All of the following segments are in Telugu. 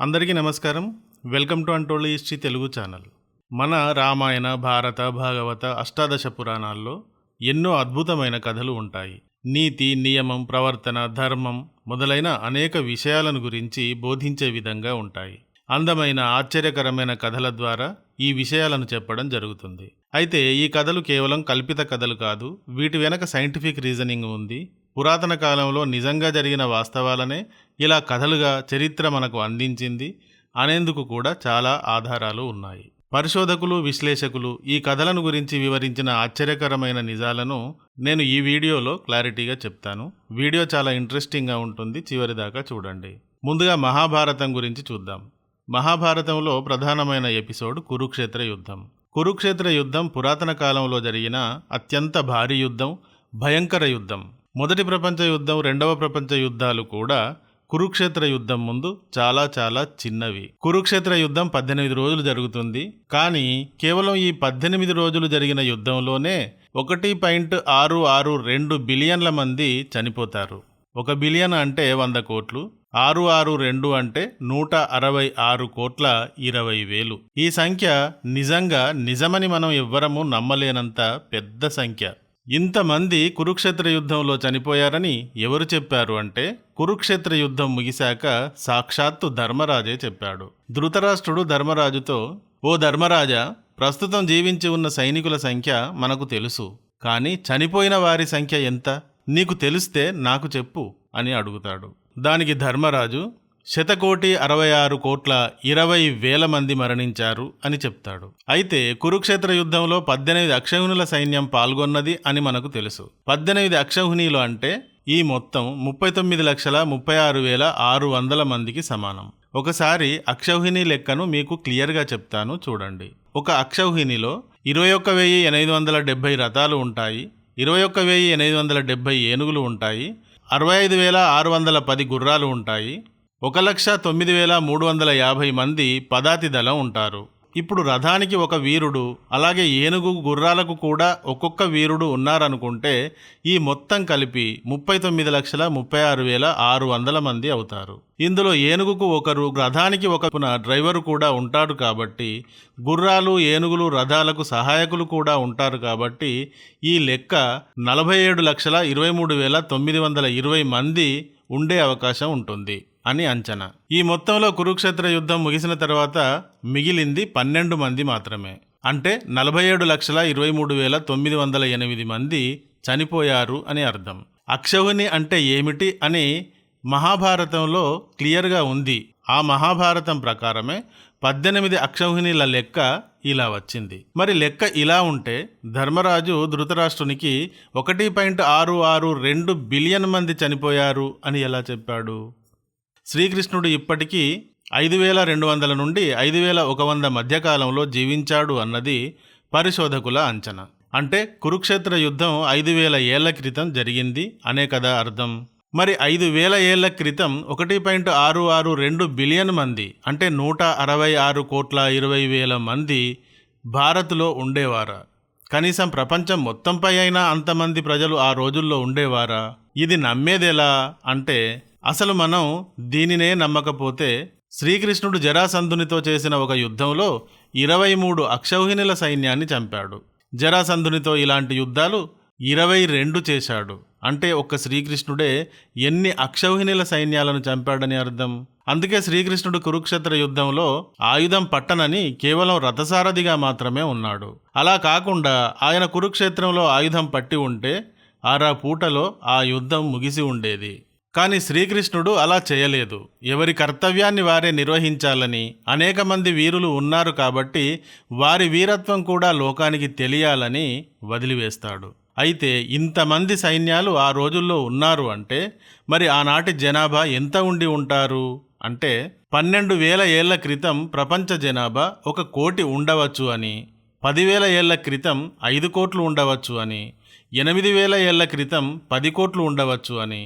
అందరికీ నమస్కారం. వెల్కమ్ టు అంటోళ్ళ హిస్టరీ తెలుగు ఛానల్. మన రామాయణ భారత భాగవత అష్టాదశ పురాణాల్లో ఎన్నో అద్భుతమైన కథలు ఉంటాయి. నీతి నియమం ప్రవర్తన ధర్మం మొదలైన అనేక విషయాలను గురించి బోధించే విధంగా ఉంటాయి. అందమైన ఆశ్చర్యకరమైన కథల ద్వారా ఈ విషయాలను చెప్పడం జరుగుతుంది. అయితే ఈ కథలు కేవలం కల్పిత కథలు కాదు వీటి వెనక సైంటిఫిక్ రీజనింగ్ ఉంది. పురాతన కాలంలో నిజంగా జరిగిన వాస్తవాలనే ఇలా కథలుగా చరిత్ర మనకు అందించింది అనేందుకు కూడా చాలా ఆధారాలు ఉన్నాయి. పరిశోధకులు విశ్లేషకులు ఈ కథలను గురించి వివరించిన ఆశ్చర్యకరమైన నిజాలను నేను ఈ వీడియోలో క్లారిటీగా చెప్తాను. వీడియో చాలా ఇంట్రెస్టింగ్గా ఉంటుంది. చివరిదాకా చూడండి. ముందుగా మహాభారతం గురించి చూద్దాం. మహాభారతంలో ప్రధానమైన ఎపిసోడ్ కురుక్షేత్ర యుద్ధం. కురుక్షేత్ర యుద్ధం పురాతన కాలంలో జరిగిన అత్యంత భారీ యుద్ధం భయంకర యుద్ధం. మొదటి ప్రపంచ యుద్ధం రెండవ ప్రపంచ యుద్ధాలు కూడా కురుక్షేత్ర యుద్ధం ముందు చాలా చాలా చిన్నవి. కురుక్షేత్ర యుద్ధం పద్దెనిమిది రోజులు జరుగుతుంది. కానీ కేవలం ఈ పద్దెనిమిది రోజులు జరిగిన యుద్ధంలోనే ఒకటి పాయింట్ ఆరు ఆరు రెండు బిలియన్ల మంది చనిపోతారు. ఒక బిలియన్ అంటే వంద కోట్లు. ఆరు ఆరు రెండు అంటే నూట అరవై ఆరు కోట్ల ఇరవై వేలు. ఈ సంఖ్య నిజంగా నిజమని మనం ఎవ్వరము నమ్మలేనంత పెద్ద సంఖ్య. ఇంతమంది కురుక్షేత్ర యుద్ధంలో చనిపోయారని ఎవరు చెప్పారు అంటే కురుక్షేత్ర యుద్ధం ముగిశాక సాక్షాత్తు ధర్మరాజే చెప్పాడు. ధృతరాష్ట్రుడు ధర్మరాజుతో ఓ ధర్మరాజా ప్రస్తుతం జీవించి ఉన్న సైనికుల సంఖ్య మనకు తెలుసు కానీ చనిపోయిన వారి సంఖ్య ఎంత? నీకు తెలిస్తే నాకు చెప్పు అని అడుగుతాడు. దానికి ధర్మరాజు శతకోటి అరవై ఆరు కోట్ల ఇరవై వేల మంది మరణించారు అని చెప్తాడు. అయితే కురుక్షేత్ర యుద్ధంలో పద్దెనిమిది అక్షౌహిణుల సైన్యం పాల్గొన్నది అని మనకు తెలుసు. పద్దెనిమిది అక్షౌహిణీలు అంటే ఈ మొత్తం ముప్పై తొమ్మిది లక్షల ముప్పై ఆరు వేల ఆరు వందల మందికి సమానం. ఒకసారి అక్షౌహిణి లెక్కను మీకు క్లియర్గా చెప్తాను చూడండి. ఒక అక్షౌహిణిలో ఇరవై ఒక్క వెయ్యి ఎనిమిది వందల డెబ్బై రథాలు ఉంటాయి ఇరవై ఒక్క వెయ్యి ఎనిమిది వందల డెబ్బై ఏనుగులు ఉంటాయి అరవై ఐదు వేల ఆరు వందల పది గుర్రాలు ఉంటాయి ఒక లక్ష తొమ్మిది వేల మూడు వందల యాభై మంది పదాతి దళం ఉంటారు. ఇప్పుడు రథానికి ఒక వీరుడు అలాగే ఏనుగు గుర్రాలకు కూడా ఒక్కొక్క వీరుడు ఉన్నారనుకుంటే ఈ మొత్తం కలిపి ముప్పై తొమ్మిది లక్షల ముప్పై ఆరు వేల ఆరు వందల మంది అవుతారు. ఇందులో ఏనుగుకు ఒకరు రథానికి ఒక డ్రైవరు కూడా ఉంటాడు కాబట్టి గుర్రాలు ఏనుగులు రథాలకు సహాయకులు కూడా ఉంటారు కాబట్టి ఈ లెక్క నలభై ఏడు లక్షల ఇరవై మూడు వేల తొమ్మిది వందల ఇరవై మంది ఉండే అవకాశం ఉంటుంది. అని అంచనా. ఈ మొత్తంలో కురుక్షేత్ర యుద్ధం ముగిసిన తర్వాత మిగిలింది పన్నెండు మంది మాత్రమే. అంటే నలభై ఏడు లక్షల ఇరవై మూడు వేల తొమ్మిది వందల ఎనిమిది మంది చనిపోయారు అని అర్థం. అక్షౌహిణి అంటే ఏమిటి అని మహాభారతంలో క్లియర్గా ఉంది. ఆ మహాభారతం ప్రకారమే పద్దెనిమిది అక్షౌహిణీల లెక్క ఇలా వచ్చింది. మరి లెక్క ఇలా ఉంటే ధర్మరాజు ధృతరాష్ట్రునికి ఒకటి పాయింట్ ఆరు ఆరు రెండు బిలియన్ మంది చనిపోయారు అని ఎలా చెప్పాడు? శ్రీకృష్ణుడు ఇప్పటికీ ఐదు వేల రెండు వందల నుండి ఐదు వేల ఒక వంద మధ్యకాలంలో జీవించాడు అన్నది పరిశోధకుల అంచనా. అంటే కురుక్షేత్ర యుద్ధం ఐదు వేల ఏళ్ళ క్రితం జరిగింది అనే కదా అర్థం. మరి ఐదు వేల ఏళ్ళ క్రితం ఒకటి పాయింట్ ఆరు ఆరు రెండు బిలియన్ మంది అంటే నూట అరవై ఆరు కోట్ల ఇరవై వేల మంది భారత్లో ఉండేవారా? కనీసం ప్రపంచం మొత్తంపై అయినా అంతమంది ప్రజలు ఆ రోజుల్లో ఉండేవారా? ఇది నమ్మేదెలా? అంటే అసలు మనం దీనినే నమ్మకపోతే శ్రీకృష్ణుడు జరాసంధునితో చేసిన ఒక యుద్ధంలో ఇరవై మూడు అక్షౌహిణుల సైన్యాన్ని చంపాడు. జరాసంధునితో ఇలాంటి యుద్ధాలు ఇరవై రెండు చేశాడు. అంటే ఒక్క శ్రీకృష్ణుడే ఎన్ని అక్షౌహిణుల సైన్యాలను చంపాడని అర్థం? అందుకే శ్రీకృష్ణుడు కురుక్షేత్ర యుద్ధంలో ఆయుధం పట్టనని కేవలం రథసారథిగా మాత్రమే ఉన్నాడు. అలా కాకుండా ఆయన కురుక్షేత్రంలో ఆయుధం పట్టి ఉంటే ఆరా పూటలో ఆ యుద్ధం ముగిసి ఉండేది. కానీ శ్రీకృష్ణుడు అలా చేయలేదు. ఎవరి కర్తవ్యాన్ని వారే నిర్వహించాలని అనేక మంది వీరులు ఉన్నారు కాబట్టి వారి వీరత్వం కూడా లోకానికి తెలియాలని వదిలివేస్తాడు. అయితే ఇంతమంది సైన్యాలు ఆ రోజుల్లో ఉన్నారు అంటే మరి ఆనాటి జనాభా ఎంత ఉండి ఉంటారు? అంటే పన్నెండు వేల ఏళ్ళ క్రితం ప్రపంచ జనాభా ఒక కోటి ఉండవచ్చు అని పదివేల ఏళ్ళ క్రితం ఐదు కోట్లు ఉండవచ్చు అని ఎనిమిది వేల ఏళ్ళ క్రితం పది కోట్లు ఉండవచ్చు అని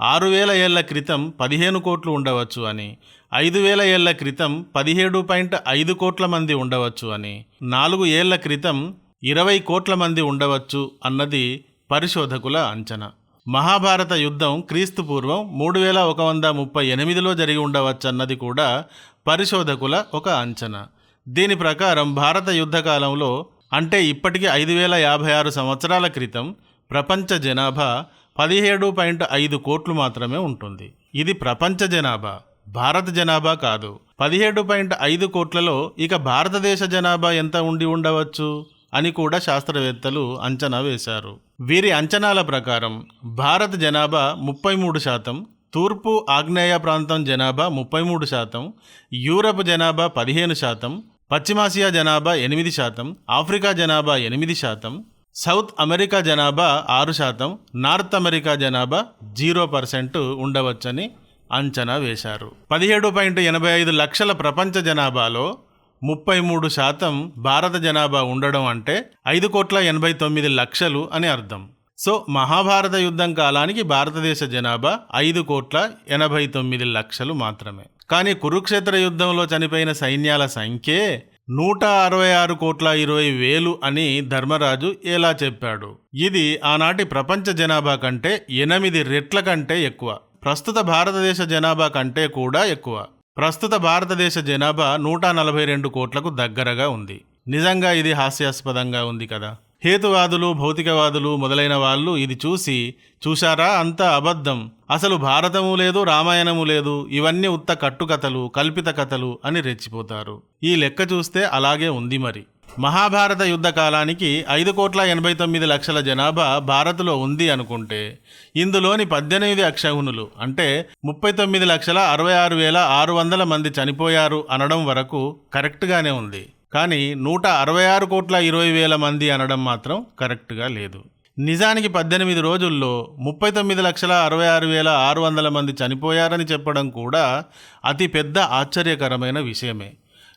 ఆరు వేల ఏళ్ళ క్రితం పదిహేను కోట్లు ఉండవచ్చు అని ఐదు వేల ఏళ్ళ క్రితం పదిహేడు పాయింట్ ఐదు కోట్ల మంది ఉండవచ్చు అని నాలుగు ఏళ్ళ క్రితం ఇరవై కోట్ల మంది ఉండవచ్చు అన్నది పరిశోధకుల అంచనా. మహాభారత యుద్ధం క్రీస్తు పూర్వం మూడు వేల ఒక వంద ముప్పై ఎనిమిదిలో జరిగి ఉండవచ్చన్నది కూడా పరిశోధకుల ఒక అంచనా. దీని ప్రకారం భారత యుద్ధకాలంలో అంటే ఇప్పటికి ఐదు వేల యాభై ఆరు సంవత్సరాల క్రితం ప్రపంచ జనాభా పదిహేడు పాయింట్ ఐదు కోట్లు మాత్రమే ఉంటుంది. ఇది ప్రపంచ జనాభా. భారత జనాభా కాదు. పదిహేడు పాయింట్ ఐదు కోట్లలో ఇక భారతదేశ జనాభా ఎంత ఉండి ఉండవచ్చు? అని కూడా శాస్త్రవేత్తలు అంచనా వేశారు. వీరి అంచనాల ప్రకారం భారత జనాభా ముప్పై మూడు శాతం తూర్పు ఆగ్నేయ ప్రాంతం జనాభా ముప్పై మూడు శాతం యూరప్ జనాభా పదిహేను శాతం పశ్చిమాసియా జనాభా ఎనిమిది శాతం ఆఫ్రికా జనాభా ఎనిమిది శాతం సౌత్ అమెరికా జనాభా ఆరు శాతం నార్త్ అమెరికా జనాభా జీరో పర్సెంట్ ఉండవచ్చని అంచనా వేశారు. పదిహేడు పాయింట్ ఎనభై ఐదు లక్షల ప్రపంచ జనాభాలో ముప్పై మూడు శాతం భారత జనాభా ఉండడం అంటే ఐదు కోట్ల ఎనభై తొమ్మిది లక్షలు అని అర్థం. సో మహాభారత యుద్ధం కాలానికి భారతదేశ జనాభా ఐదు కోట్ల ఎనభై తొమ్మిది లక్షలు మాత్రమే. కానీ కురుక్షేత్ర యుద్ధంలో చనిపోయిన సైన్యాల సంఖ్యే నూట అరవై ఆరు కోట్ల ఇరవై వేలు అని ధర్మరాజు ఎలా చెప్పాడు? ఇది ఆనాటి ప్రపంచ జనాభా కంటే ఎనిమిది రెట్ల కంటే ఎక్కువ. ప్రస్తుత భారతదేశ జనాభా కంటే కూడా ఎక్కువ. ప్రస్తుత భారతదేశ జనాభా నూట నలభై రెండు కోట్లకు దగ్గరగా ఉంది. నిజంగా ఇది హాస్యాస్పదంగా ఉంది కదా? హేతువాదులు భౌతికవాదులు మొదలైన వాళ్ళు ఇది చూసి చూశారా అంత అబద్ధం. అసలు భారతము లేదు రామాయణము లేదు ఇవన్నీ ఉత్త కట్టుకథలు కల్పిత కథలు అని రెచ్చిపోతారు. ఈ లెక్క చూస్తే అలాగే ఉంది మరి. మహాభారత యుద్ధ కాలానికి ఐదు కోట్ల ఎనభై తొమ్మిది లక్షల జనాభా భారత్లో ఉంది అనుకుంటే ఇందులోని పద్దెనిమిది అక్షగుణులు అంటే ముప్పై తొమ్మిది లక్షల అరవై ఆరు వేల ఆరు వందల మంది చనిపోయారు అనడం వరకు కరెక్ట్గానే ఉంది. కానీ నూట అరవై ఆరు కోట్ల ఇరవై వేల మంది అనడం మాత్రం కరెక్ట్గా లేదు. నిజానికి పద్దెనిమిది రోజుల్లో ముప్పై తొమ్మిది లక్షల అరవై ఆరు వేల ఆరు వందల మంది చనిపోయారని చెప్పడం కూడా అతి పెద్ద ఆశ్చర్యకరమైన విషయమే.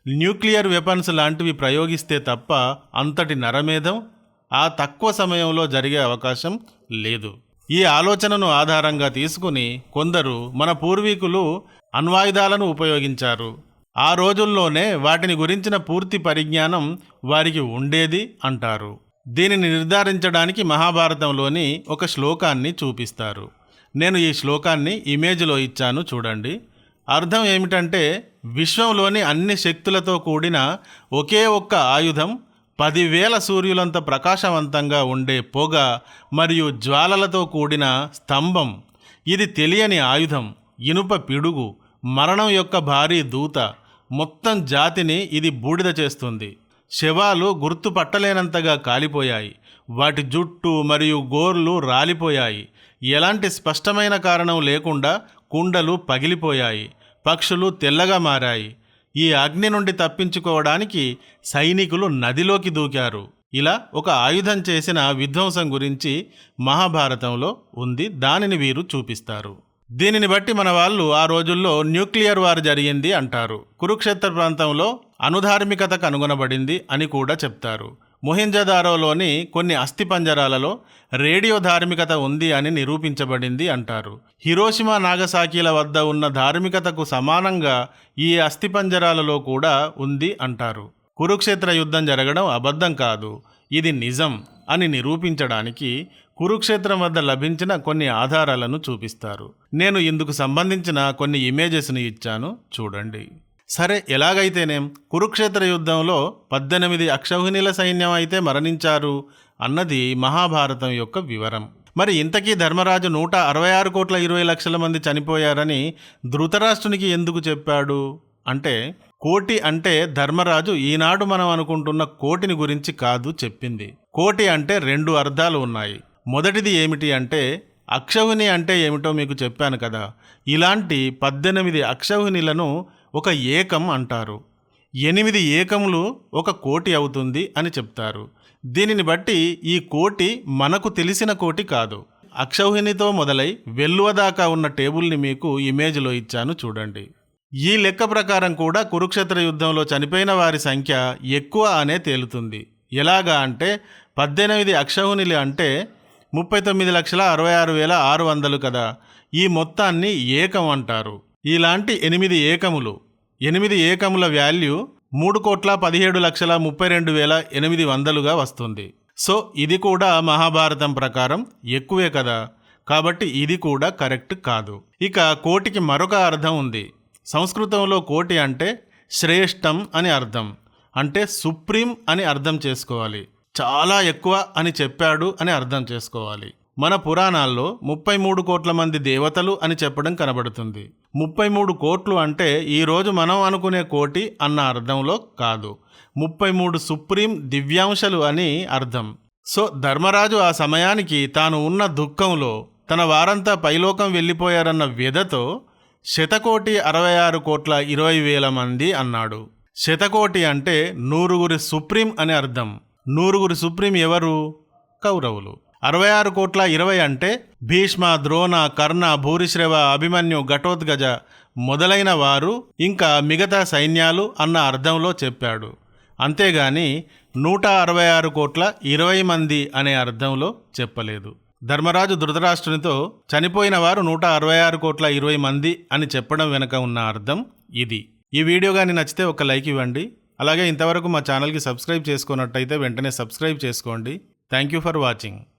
న్యూక్లియర్ వెపన్స్ లాంటివి ప్రయోగిస్తే తప్ప అంతటి నరమేధం ఆ తక్కువ సమయంలో జరిగే అవకాశం లేదు. ఈ ఆలోచనను ఆధారంగా తీసుకుని కొందరు మన పూర్వీకులు అణ్వాయుధాలను ఉపయోగించారు. ఆ రోజుల్లోనే వాటిని గురించిన పూర్తి పరిజ్ఞానం వారికి ఉండేది అంటారు. దీనిని నిర్ధారించడానికి మహాభారతంలోని ఒక శ్లోకాన్ని చూపిస్తారు. నేను ఈ శ్లోకాన్ని ఇమేజ్లో ఇచ్చాను చూడండి. అర్థం ఏమిటంటే విశ్వంలోని అన్ని శక్తులతో కూడిన ఒకే ఒక్క ఆయుధం పదివేల సూర్యులంత ప్రకాశవంతంగా ఉండే పొగ మరియు జ్వాలలతో కూడిన స్తంభం. ఇది తెలియని ఆయుధం ఇనుప పిడుగు మరణం యొక్క భారీ దూత మొత్తం జాతిని ఇది బూడిద చేస్తుంది. శవాలు గుర్తుపట్టలేనంతగా కాలిపోయాయి. వాటి జుట్టు మరియు గోర్లు రాలిపోయాయి. ఎలాంటి స్పష్టమైన కారణం లేకుండా కుండలు పగిలిపోయాయి. పక్షులు తెల్లగా మారాయి. ఈ అగ్ని నుండి తప్పించుకోవడానికి సైనికులు నదిలోకి దూకారు. ఇలా ఒక ఆయుధం చేసిన విధ్వంసం గురించి మహాభారతంలో ఉంది. దానిని వీరు చూపిస్తారు. దీనిని బట్టి మన వాళ్ళు ఆ రోజుల్లో న్యూక్లియర్ వార్ జరిగింది అంటారు. కురుక్షేత్ర ప్రాంతంలో అనుధార్మికత కనుగొనబడింది అని కూడా చెప్తారు. మొహింజదారోలోని కొన్ని అస్థిపంజరాలలో రేడియో ధార్మికత ఉంది అని నిరూపించబడింది అంటారు. హిరోషిమా నాగసాకిల వద్ద ఉన్న ధార్మికతకు సమానంగా ఈ అస్థిపంజరాలలో కూడా ఉంది అంటారు. కురుక్షేత్ర యుద్ధం జరగడం అబద్ధం కాదు. ఇది నిజం అని నిరూపించడానికి కురుక్షేత్రం వద్ద లభించిన కొన్ని ఆధారాలను చూపిస్తారు. నేను ఇందుకు సంబంధించిన కొన్ని ఇమేజెస్ని ఇచ్చాను. చూడండి. సరే ఎలాగైతేనేం? కురుక్షేత్ర యుద్ధంలో పద్దెనిమిది అక్షౌహిణీల సైన్యం అయితే మరణించారు అన్నది మహాభారతం యొక్క వివరం. మరి ఇంతకీ ధర్మరాజు నూట అరవై ఆరు కోట్ల ఇరవై లక్షల మంది చనిపోయారని ధృతరాష్ట్రునికి ఎందుకు చెప్పాడు? అంటే కోటి అంటే ధర్మరాజు ఈనాడు మనం అనుకుంటున్న కోటిని గురించి కాదు చెప్పింది. కోటి అంటే రెండు అర్థాలు ఉన్నాయి. మొదటిది ఏమిటి అంటే అక్షౌహిణి అంటే ఏమిటో మీకు చెప్పాను కదా. ఇలాంటి పద్దెనిమిది అక్షౌహిణిలను ఒక ఏకం అంటారు. ఎనిమిది ఏకములు ఒక కోటి అవుతుంది అని చెప్తారు. దీనిని బట్టి ఈ కోటి మనకు తెలిసిన కోటి కాదు. అక్షౌహిణితో మొదలై వెల్లువ దాకా ఉన్న టేబుల్ని మీకు ఇమేజ్లో ఇచ్చాను చూడండి. ఈ లెక్క ప్రకారం కూడా కురుక్షేత్ర యుద్ధంలో చనిపోయిన వారి సంఖ్య ఎక్కువ అనే తేలుతుంది. ఎలాగా అంటే పద్దెనిమిది అక్షౌహిణిలు అంటే ముప్పై తొమ్మిది లక్షల అరవై ఆరు వేల ఆరు వందలు కదా. ఈ మొత్తాన్ని ఏకం అంటారు. ఇలాంటి ఎనిమిది ఏకములు. ఎనిమిది ఏకముల వాల్యూ మూడు కోట్ల పదిహేడు లక్షల ముప్పై రెండు వేల ఎనిమిది వందలుగా వస్తుంది. సో ఇది కూడా మహాభారతం ప్రకారం ఎక్కువే కదా. కాబట్టి ఇది కూడా కరెక్ట్ కాదు. ఇక కోటికి మరొక అర్థం ఉంది. సంస్కృతంలో కోటి అంటే శ్రేష్టం అని అర్థం. అంటే సుప్రీం అని అర్థం చేసుకోవాలి. చాలా ఎక్కువ అని చెప్పాడు అని అర్థం చేసుకోవాలి. మన పురాణాల్లో ముప్పై మూడు కోట్ల మంది దేవతలు అని చెప్పడం కనబడుతుంది. ముప్పై మూడు కోట్లు అంటే ఈరోజు మనం అనుకునే కోటి అన్న అర్థంలో కాదు. ముప్పై మూడు సుప్రీం దివ్యాంశలు అని అర్థం. సో ధర్మరాజు ఆ సమయానికి తాను ఉన్న దుఃఖంలో తన వారంతా పైలోకం వెళ్ళిపోయారన్న వ్యధతో శతకోటి అరవై ఆరు కోట్ల ఇరవై వేల మంది అన్నాడు. శతకోటి అంటే నూరుగురి సుప్రీం అని అర్థం. నూరుగురు సుప్రీం ఎవరు? కౌరవులు. అరవై ఆరు కోట్ల ఇరవై అంటే భీష్మ ద్రోణ కర్ణ భూరిశ్రవ అభిమన్యు ఘటోద్గజ మొదలైన వారు ఇంకా మిగతా సైన్యాలు అన్న అర్థంలో చెప్పాడు. అంతేగాని నూట అరవై ఆరు కోట్ల ఇరవై మంది అనే అర్థంలో చెప్పలేదు. ధర్మరాజు ధృతరాష్ట్రునితో చనిపోయిన వారు నూట అరవై ఆరు కోట్ల ఇరవై మంది అని చెప్పడం వెనుక ఉన్న అర్థం ఇది. ఈ వీడియో కానీ నచ్చితే ఒక లైక్ ఇవ్వండి. అలాగే ఇంతవరకు మా ఛానల్కి సబ్స్క్రైబ్ చేసుకున్నట్టయితే వెంటనే సబ్స్క్రైబ్ చేసుకోండి. Thank you for watching.